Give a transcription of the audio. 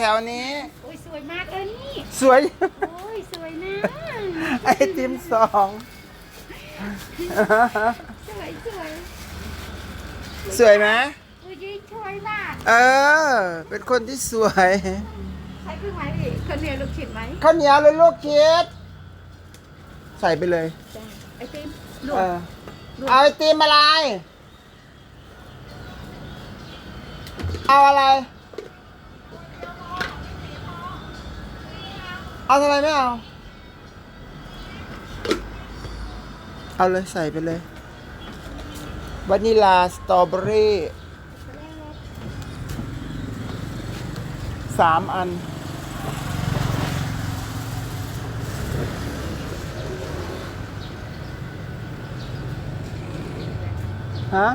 แถวนี้ โอ้ยสวยมากเลยนี่ สวย โอ้ยสวยนะไอติมสองสวยสวยสวยไหมโอ้ยยิ่งสวยมากเออ เป็นคนที่สวยใช้เครื่องหมายดิคนเหนียวลูกชิ้นไหมข้าวเหนียวเลยลูกคิดใส่ไปเลยจ้ะไอติมลูกเออเอาไอติมอะไร เอาอะไร เอาอะไรไม่เอา เอาเลยใส่ไปเลยวานิลาสตรอเบอรี่สามอัน ฮะ